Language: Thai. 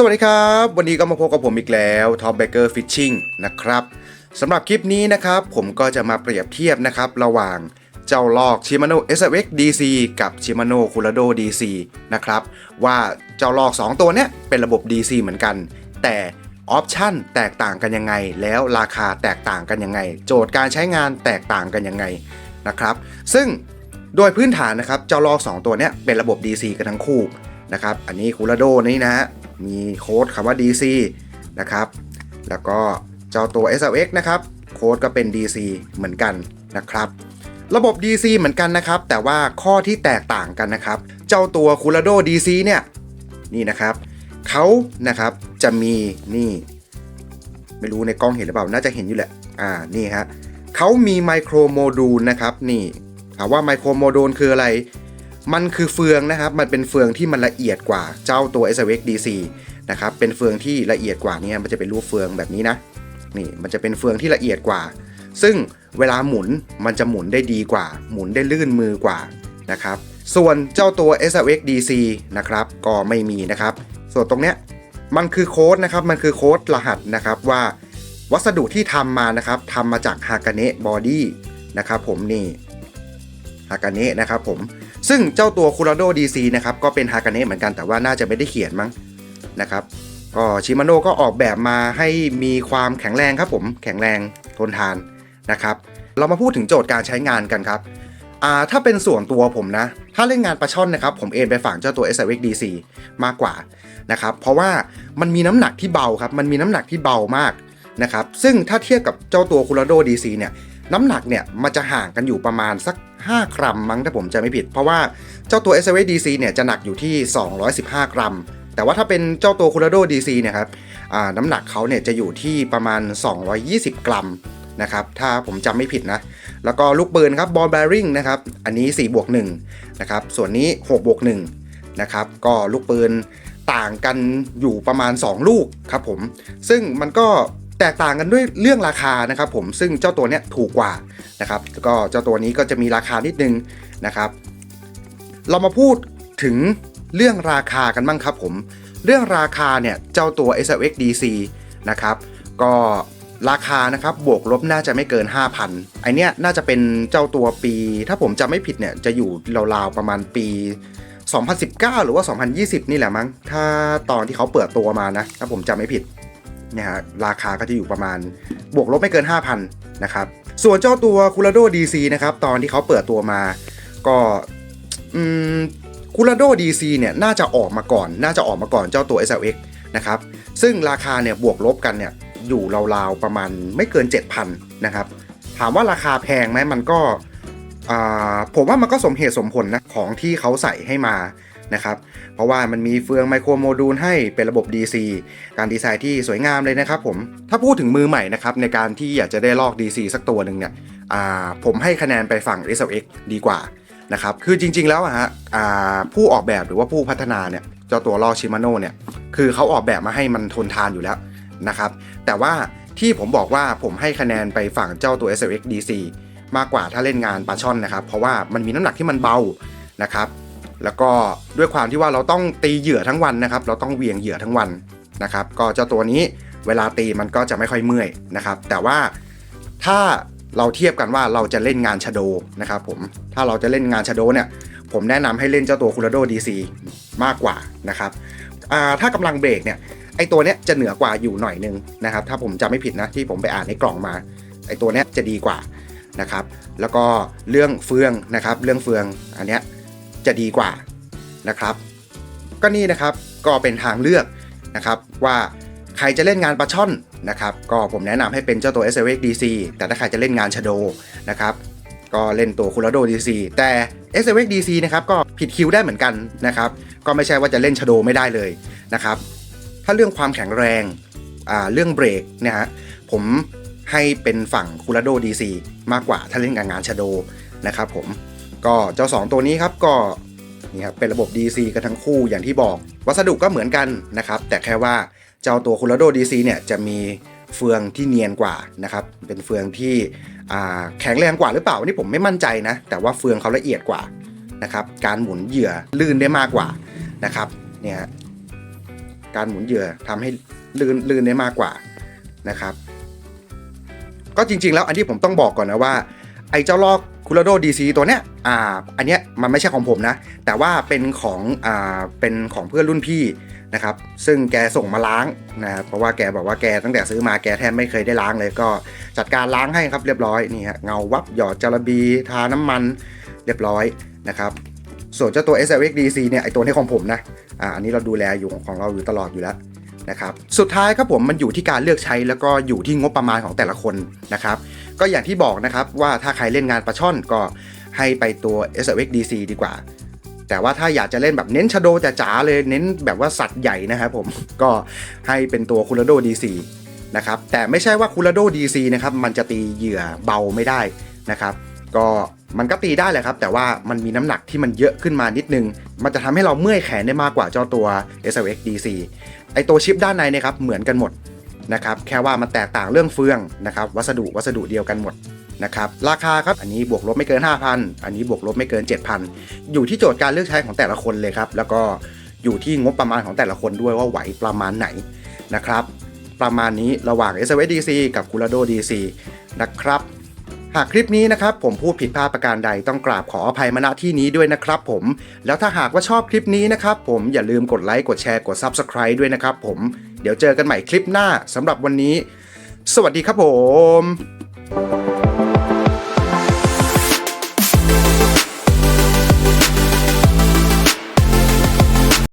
สวัสดีครับ วันนี้ก็มาพบกับผมอีกแล้ว Top Baker Fishing นะครับสำหรับคลิปนี้นะครับ ผมก็จะมาเปรียบเทียบนะครับ ระหว่างเจ้าลอก Shimano SFX DC กับ Shimano Curado DC นะครับ ว่าเจ้าลอก 2 ตัวเนี้ยเป็นระบบ DC เหมือนกัน แต่ออปชั่นแตกต่างกันยังไง แล้วราคาแตกต่างกันยังไง โจทย์การใช้งานแตกต่างกันยังไงนะครับ ซึ่งโดยพื้นฐานนะครับเจ้าลอก 2 ตัวเนี้ยเป็นระบบ DC กันทั้งคู่นะครับอันนี้คู r าโดนี่นะฮะ มีโค้ดคำว่า DC นะครับ แล้วก็เจ้าตัว SLX นะครับโค้ดก็เป็น DC เหมือนกันนะครับระบบ DC เหมือนกันนะครับ แต่ว่าข้อที่แตกต่างกันนะครับ เจ้าตัว c o l o r a d o DC เนี่ยนี่นะครับเขานะครับจะมีนี่ ไม่รู้ในกล้องเห็นหรือเปล่าน่าจะเห็นอยู่แหละอ่านี่ฮะเขามีไมโครโมดูลนะครับนี่ถามว่าไมโครโมดูลคืออะไร มันคือเฟืองนะครับ มันเป็นเฟืองที่มันละเอียดกว่าเจ้าตัว s v x DC นะครับ เป็นเฟืองที่ละเอียดกว่านี้มันจะเป็นรูปเฟืองแบบนี้นะ นี่ มันจะเป็นเฟืองที่ละเอียดกว่า ซึ่งเวลาหมุนมันจะหมุนได้ดีกว่า หมุนได้ลื่นมือกว่านะครับ ส่วนเจ้าตัว s v x DC นะครับ ก็ไม่มีนะครับ ส่วนตรงเนี้ย มันคือโค้ดนะครับ มันคือโค้ดรหัสนะครับว่า วัสดุที่ทำมานะครับทำมาจากฮากาเนะบอดี้นะครับผมนี่ฮากาเนะนะครับผม ซึ่งเจ้าตัว c u r a d o DC นะครับก็เป็นฮากาเนะเหมือนกันแต่ว่าน่าจะไม่ได้เขียนมั้งนะครับก็ชิมาโน่ก็ออกแบบมาให้มีความแข็งแรงครับผมแข็งแรงทนทานนะครับ เรามาพูดถึงโจทย์การใช้งานกันครับอ่าถ้าเป็นส่วนตัวผมนะ ถ้าเล่นงานปลาช่อนนะครับ ผมเอนไปฝั่งเจ้าตัว s x DC มากกว่านะครับ เพราะว่ามันมีน้ำหนักที่เบาครับ มันมีน้ำหนักที่เบามากนะครับ ซึ่งถ้าเทียบกับเจ้าตัว c u r a d o DC เนี่ย น้ำหนักเนี่ย มันจะห่างกันอยู่ประมาณสัก 5 กรัมมั้งถ้าผมจะไม่ผิด เพราะว่าเจ้าตัว s v DC เนี่ยจะหนักอยู่ที่ 215 กรัม แต่ว่าถ้าเป็นเจ้าตัว c u r a d o DC เนี่ยครับน้ำหนักเขาเนี่ยจะอยู่ที่ประมาณ 220 กรัมนะครับถ้าผมจำไม่ผิดนะ แล้วก็ลูกปืนครับบอลแบริ่งนะครับอันนี้4บวก1นะครับส่วนนี้6บวก1นะครับก็ลูกปืนต่างกันอยู่ประมาณ 2 ลูกครับผม ซึ่งมันก็ แตกต่างกันด้วยเรื่องราคานะครับผมซึ่งเจ้าตัวเนี้ยถูกกว่านะครับก็เจ้าตัวนี้ก็จะมีราคานิดนึงนะครับ เรามาพูดถึงเรื่องราคากันบ้างครับผมเรื่องราคาเนี่ยเจ้าตัว SLX DC นะครับก็ราคานะครับบวกลบน่าจะไม่เกิน 5,000ไอเนี้ยน่าจะเป็นเจ้าตัวปี ถ้าผมจำไม่ผิดเนี่ยจะอยู่ราวๆประมาณปี 2019 หรือว่า 2020 นี่แหละมั้ง ถ้าตอนที่เขาเปิดตัวมานะ ถ้าผมจำไม่ผิด นี่ยฮะราคาก็จะอยู่ประมาณบวกลบไม่เกิน 5,000นะครับส่วนเจ้าตัว c u r a d o DC นะครับตอนที่เขาเปิดตัวมา ก็อืม c u r a d o DC เนี่ยน่าจะออกมาก่อน น่าจะออกมาก่อนเจ้าตัว SLX นะครับซึ่งราคาเนี่ยบวกลบกันเนี่ยอยู่ราวๆประมาณไม่เกิน 7,000นะครับถามว่าราคาแพงไหมมันก็ผมว่ามันก็สมเหตุสมผลนะของที่เขาใส่ให้มา นะครับ เพราะว่ามันมีเฟืองไมโครโมดูลให้เป็นระบบ DC การดีไซน์ที่สวยงามเลยนะครับผม ถ้าพูดถึงมือใหม่นะครับในการที่อยากจะได้ลอก DC สักตัวหนึ่งเนี่ยผมให้คะแนนไปฝั่ง SLX ดีกว่านะครับ คือจริงๆแล้วฮะผู้ออกแบบหรือว่าผู้พัฒนาเนี่ยเจ้าตัวลอกชิมาโน่เนี่ยคือเขาออกแบบมาให้มันทนทานอยู่แล้วนะครับแต่ว่าที่ผมบอกว่าผมให้คะแนนไปฝั่งเจ้าตัว SLX DC มากกว่าถ้าเล่นงานปลาช่อนนะครับ เพราะว่ามันมีน้ำหนักที่มันเบานะครับ แล้วก็ด้วยความที่ว่าเราต้องตีเหยื่อทั้งวันนะครับ เราต้องเวียงเหยื่อทั้งวันนะครับ ก็เจ้าตัวนี้เวลาตีมันก็จะไม่ค่อยเมื่อยนะครับ แต่ว่าถ้าเราเทียบกันว่าเราจะเล่นงานชโดนะครับผม ถ้าเราจะเล่นงานชโดเนี่ย ผมแนะนำให้เล่นเจ้าตัว c u r a d o DC มากกว่านะครับ ถ้ากำลังเบรกเนี่ย ไอตัวเนี้ยจะเหนือกว่าอยู่หน่อยนึงนะครับ ถ้าผมจำไม่ผิดนะที่ผมไปอ่านในกล่องมา ไอตัวเนี้ยจะดีกว่านะครับ แล้วก็เรื่องเฟืองนะครับ เรื่องเฟืองอันเนี้ย จะดีกว่านะครับ ก็นี่นะครับก็เป็นทางเลือกนะครับว่าใครจะเล่นงานปลาช่อนนะครับ ก็ผมแนะนำให้เป็นเจ้าตัว s l x DC แต่ถ้าใครจะเล่นงานชโดนะครับก็เล่นตัว c u r a d o DC แต่ s l x DC นะครับก็ผิดคิวได้เหมือนกันนะครับก็ไม่ใช่ว่าจะเล่นชโดไม่ได้เลยนะครับถ้าเรื่องความแข็งแรงอ่าเรื่องเบรกเนี่ยฮะผมให้เป็นฝั่ง c u r a d o DC มากกว่าถ้าเล่นงานงานชโดนะครับผม ก็เจ้า 2 ตัวนี้ครับก็นี่ครับเป็นระบบ DC กันทั้งคู่อย่างที่บอก วัสดุก็เหมือนกันนะครับ แต่แค่ว่าเจ้าตัว c u r a d o DC เนี่ยจะมีเฟืองที่เนียนกว่านะครับ เป็นเฟืองที่แข็งแรงกว่าหรือเปล่าอันนี่ผมไม่มั่นใจนะ แต่ว่าเฟืองเขาละเอียดกว่านะครับ การหมุนเหยื่อลื่นได้มากกว่านะครับเนี่ยฮะการหมุนเหยื่อทำให้ลื่นลื่นได้มากกว่านะครับ ก็จริงๆแล้วอันที่ผมต้องบอกก่อนนะว่าไอ้เจ้าลอกคูลาโดดีซีตัวเนี้ย อ่าอันเนี้ยมันไม่ใช่ของผมนะ แต่ว่าเป็นของอ่าเป็นของเพื่อนรุ่นพี่นะครับ ซึ่งแกส่งมาล้างนะครับเพราะว่าแกบอกว่าแกตั้งแต่ซื้อมาแกแทบไม่เคยได้ล้างเลยก็จัดการล้างให้ครับเรียบร้อยนี่ฮะเงาวับหยอดจารบีทาน้ำมันเรียบร้อยนะครับส่วนเจ้าตัว s l x DC เนี่ยไอตัวนี้ของผมนะอ่าอันนี้เราดูแลอยู่ของเราอยู่ตลอดอยู่แล้วนะครับสุดท้ายครับผมมันอยู่ที่การเลือกใช้แล้วก็อยู่ที่งบประมาณของแต่ละคนนะครับ ก็อย่างที่บอกนะครับว่าถ้าใครเล่นงานปลาช่อนก็ ให้ไปตัว s x DC ดีกว่า แต่ว่าถ้าอยากจะเล่นแบบเน้นชโดจ๋าเลย เน้นแบบว่าสัตว์ใหญ่นะครับผม ก็ให้เป็นตัวคูลาโด DC นะครับ แต่ไม่ใช่ว่าคูลาโด DC นะครับ มันจะตีเหยื่อเบาไม่ได้นะครับ ก็มันก็ตีได้แหละครับ แต่ว่ามันมีน้ำหนักที่มันเยอะขึ้นมานิดนึง มันจะทำให้เราเมื่อยแขนได้มากกว่าเจ้าตัว s x DC ไอตัวชิปด้านในนะครับเหมือนกันหมดนะครับ แค่ว่ามันแตกต่างเรื่องเฟืองนะครับ วัสดุวัสดุเดียวกันหมด นะครับราคาครับอันนี้บวกลบไม่เกิน 5,000 อันนี้บวกลบไม่เกิน 7,000 อยู่ที่โจทย์การเลือกใช้ของแต่ละคนเลยครับ แล้วก็อยู่ที่งบประมาณของแต่ละคนด้วยว่าไหวประมาณไหนนะครับ ประมาณนี้ระหว่าง s v DC กับ c u r a d o DC นะครับหากคลิปนี้นะครับผมพูดผิดพลาดประการใดต้องกราบขออภัยมาณที่นี้ด้วยนะครับผม แล้วถ้าหากว่าชอบคลิปนี้นะครับผมอย่าลืมกดไลค์กดแชร์กด Subscribe ด้วยนะครับผมเดี๋ยวเจอกันใหม่คลิปหน้าสำหรับวันนี้ สวัสดีครับผม